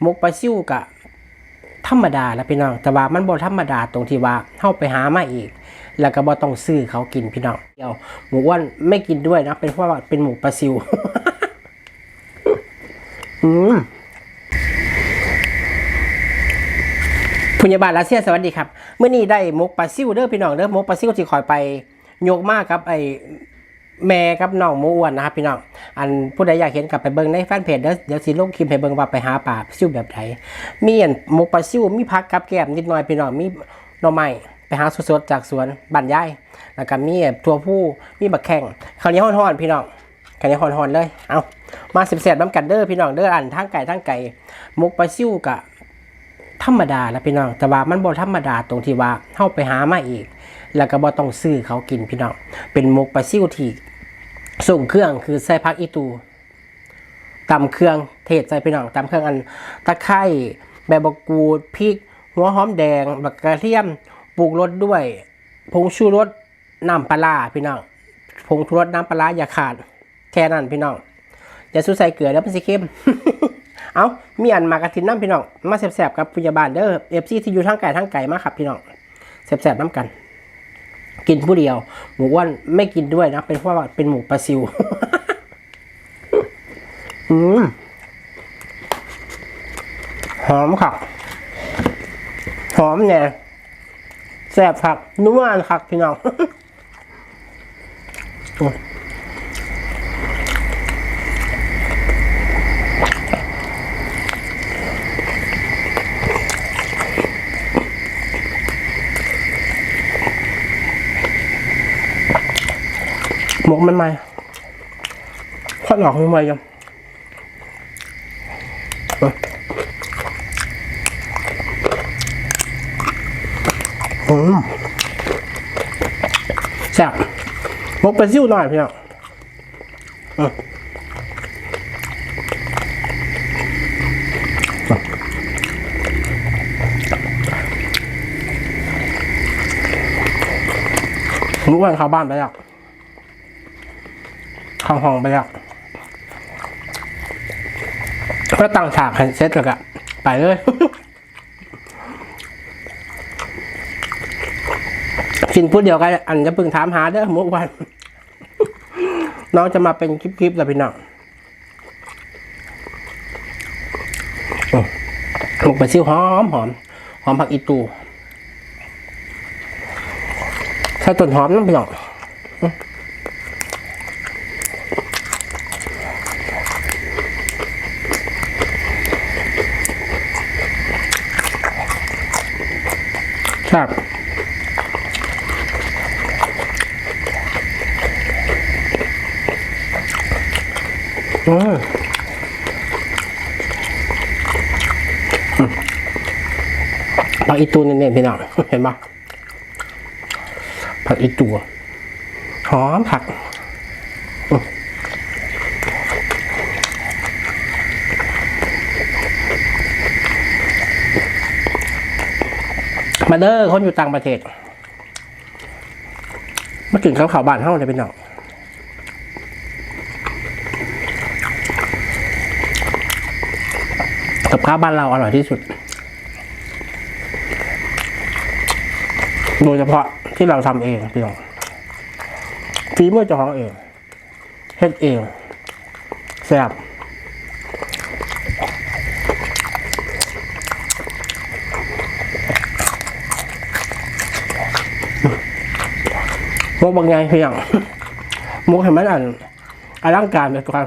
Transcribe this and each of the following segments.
หมกปลาซิ่วกะธรรมดาแล้วพี่น้อง แต่ว่ามันบ่ธรรมดาตรงที่ว่าเฮาไปหามาอีก แล้วก็บ่ต้องซื้อเขากินพี่น้องเดียวหมูอ้วนไม่กินด้วยนะ เป็นเพราะว่าเป็นหมูปลาซิวอืมพุญญาบาลรัสเซียสวัสดีครับเมื่อนี้ได้หมกปลาซิวเด้อพี่น้องเด้อหมกปลาซิวที่คอยไป โยกมากครับไอ แม่กับน้องมูอ้วนนะครับพี่น้องอันผู้ใดอยากเห็นกลับไปเบิ่งในแฟนเพจเดี๋ยวเดี๋ยวสิลงคลิปให้เบิ่งว่าไปหาปลาซิวแบบไหนมีอันหมกปลาซิวมีผักกับแก้มนิดหน่อยพี่น้องมีหน่อไม้ไปหาสดๆจากสวนบ้านยายแล้วก็มีตัวผู้มีบักแข้งข้าวเหนียวฮ้อนๆพี่น้องไก่ในห่อนๆเลยเอามาสิบเศษน้ำกันเด้อพี่น้องเด้ออันทั้งไก่ทั้งไก่หมกปลาซิ่วกะธรรมดาแล้วพี่น้องแต่ว่ามันบ่ธรรมดาตรงที่ว่าเฮาไปหามาอีก แล้วก็บ่ต้องซื้อเขากินพี่น้อง เป็นมกปลาซิ่วที่ส่งเครื่องคือใส่พักอีตูตำเครื่องเทศใส่พี่น้องตำเครื่องอันตะไคร้ใบมะกรูดพริก หัวหอมแดงบักกระเทียมปรุงรสด้วยผงชูรสน้ำปลาพี่น้องผงชูรสน้ำปลาอย่าขาดแค่นั้นพี่น้องอย่าสู้ใส่เกลือแล้วมันสิเค็มเอามีอันมากระทินน้ำพี่น้องมาแสบๆกับพยาบาลเด้อเอฟซีที่อยู่ทั้งไก่ทั้งไก่มาครับพี่น้องแสบๆน้ำกัน กินผู้เดียว หมูอ้วนไม่กินด้วยนะ เป็นเพราะว่าเป็นหมูปลาซิว อืมหอมค่ะหอมเนี่ยแสบผักนุ่มอันผักพี่น้อง หมกมันใหม่ทอดหลอกมันใหม่ยังอืมแซ่บหมกไปซิ่วหน่อยพี่น้องรู้ว่าเข้าบ้านไปแล้ว เข้าห้องไปแล้วก็ตั้งฉากให้เสร็จแล้วก็ไปเลยกินพูดเดียวกันอันจะพิ่งถามหาเด้อมุกวัน น้องจะมาเป็นคลิปๆแล้วพี่น้องอืมหมกไปซิ่วหอมหอมหอมผักอีตูใส่ต้นหอมน้ำพี่น้อง ครับอืมอืมผักอีตูเน้นๆพี่น้องเห็นปะผักอีตูหอมผัก มาเด้อคนอยู่ต่างประเทศมากินข้าวขาวบ้านเฮ้าเลยพี่น้องกับข้าวบ้านเราอร่อยที่สุด โดยเฉพาะที่เราทำเองพี่น้องฝีมือเจ้าของเองเฮ็ดเองแซ่บ มุกบางไงเพี่น้องมุกเห็นไหมอันอลังการแบบกัน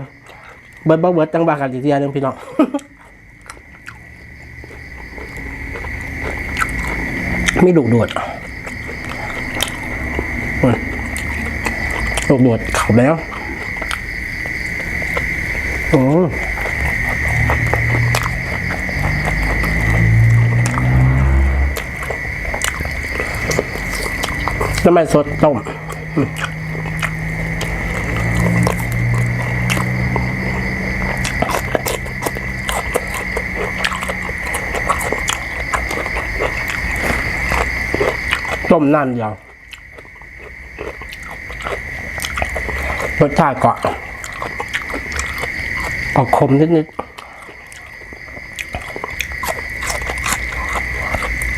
เบิร์ดเบิร์ดเบิร์ดจังบากันอีกทีหนึงพี่น้องไม่ดุดวดดุดวดเขาแล้วโอ้น้ำมันสดต้ม ต้มน้นเดียวรสชาติก็ออกคมนิดๆ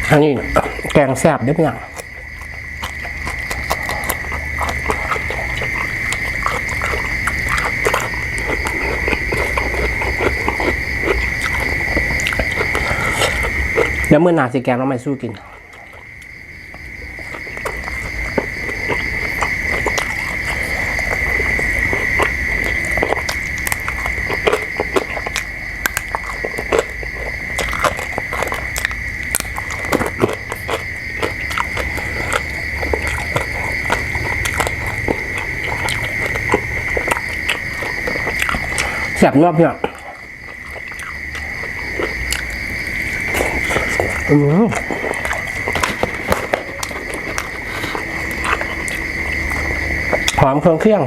อันนี้แกงแซ่บได้ไหมอะ ดี๋ยวมื่อนาสิแกงเราไม่สู้กินแซ่บนอบเนี่ยอืม หอมเครื่องเคียง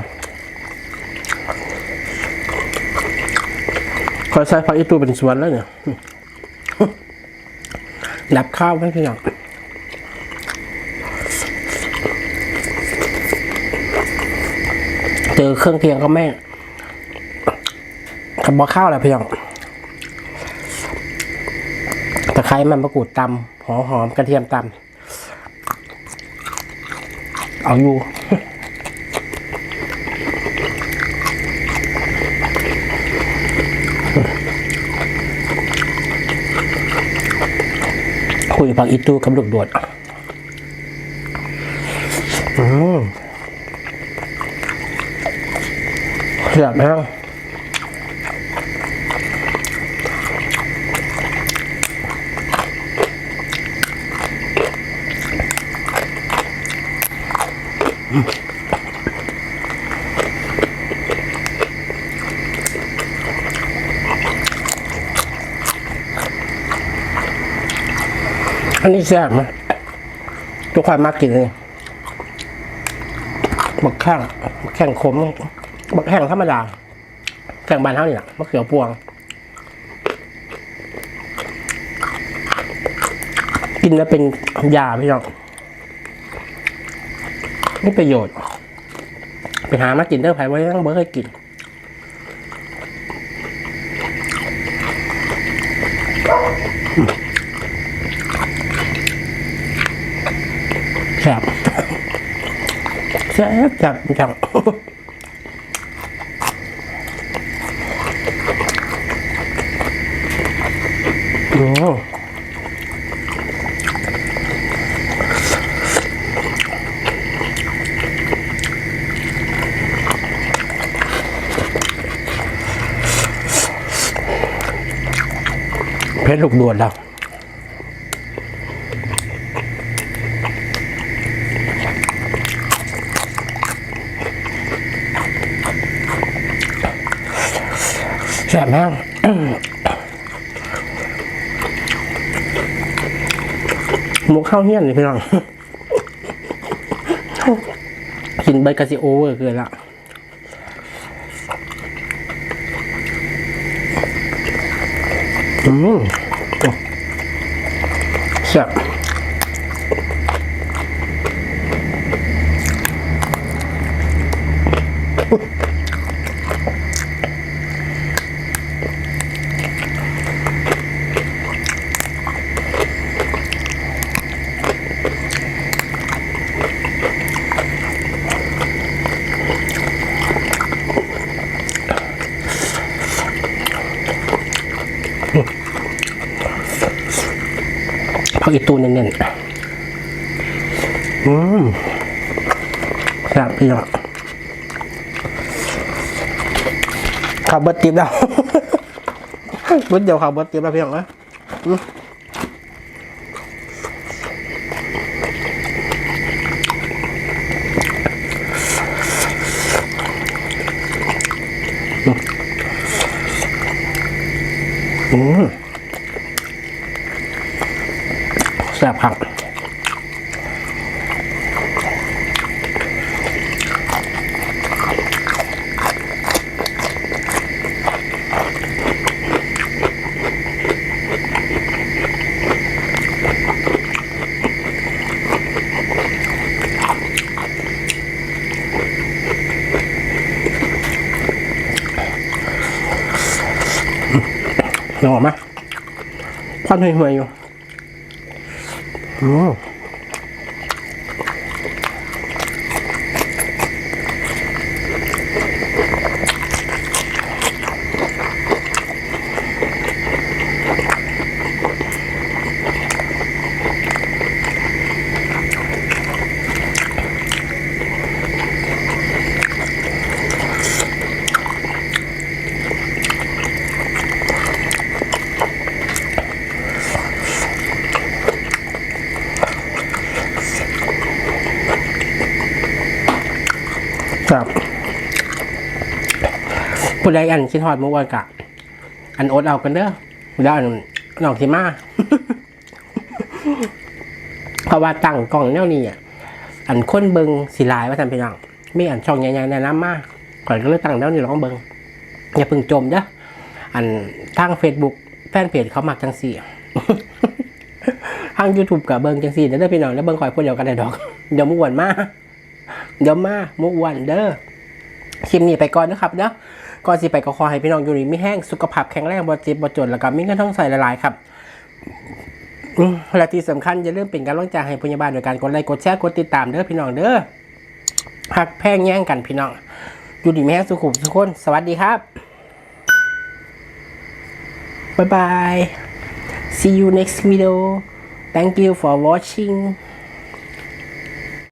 คอยใส่ผักอีตูเป็นสวนแล้วเนี่ยดับข้าวกันพี่น้องเจอเครื่องเคียงก็แม่งกับบ่ข้าวแหละพี่น้อง ตะไคร้มันมะกรูดตำหอมหอมกระเทียมตำเอาอยู่คุยผักอีตูกับลูกโดดอืมเสียบไหม อันนี้แซ่บไหมทุกคนมากกินเลยบักแข้งบักแข้งขมบักแข้งธรรมดาแข้งบานเท่านี่แหละมะเขือพวง กินแล้วเป็นยาพี่น้องนี่ประโยชน์ ไปหามากินเด้อไผ่ไว้ยังเบิร์เคยกิน แซ่บ แซ่บจับจับโอ้เพชรลูกดวนแล้ว แซ่บมากหมูข้าวเฮี้ยนเลยพี่น้องกินใบกะซิโอเวอร์เกินละอืม อีตูนเน้นๆ อืมแซ่บพี่น้องข้าวเบิดติบแล้วเบิดเดียวข้าวเบิดติบแล้วพี่น้องนะอืมอืมแซ่บครับนึกออกไหมควันห่วยๆอยู่ อื ครับผู้ใดอันคิดฮอดมื่อวนกะ อันโอดเอากันเด้อแล้วอันน้องสิมา เพราะว่าตั้งกล่องแนวนี้อะอันคนเบิงสีลายว่าทำเป็นยังมีอันช่องใหญ่ๆแนะนำมาก่อนก็เลยตั้งแนวนี้ลองเบิงอย่าเพึ่งจมเด้ออันทาง Facebook แฟนเพจเขามักจังสี่ทาง YouTube กับเบิงจังสี่เด้อพี่น้องแล้วเบิงคอยพูดเดียวกันได้ดอกเดี๋ยวมุ่วนมา เดี๋ยวมามุ่วนเด้อคลิปนี้ไปก่อนนะครับเนาะก่อนสิไปก็ขอให้พี่น้องอยู่ดีไม่แห้งสุขภาพแข็งแรงบ่เจ็บบ่จนแล้วก็มีเงินทองใส่หลายๆครับและที่สำคัญอย่าลืมเป็นกำลังใจให้พยาบาลโดยการกดไลค์กดแชร์กดติดตามเด้อพี่น้องเด้อหักแพงแย่งกันพี่น้องอยู่ดีแม่สุขุมทุกคน สวัสดีครับ บ๊ายบาย see you next video thank you for watching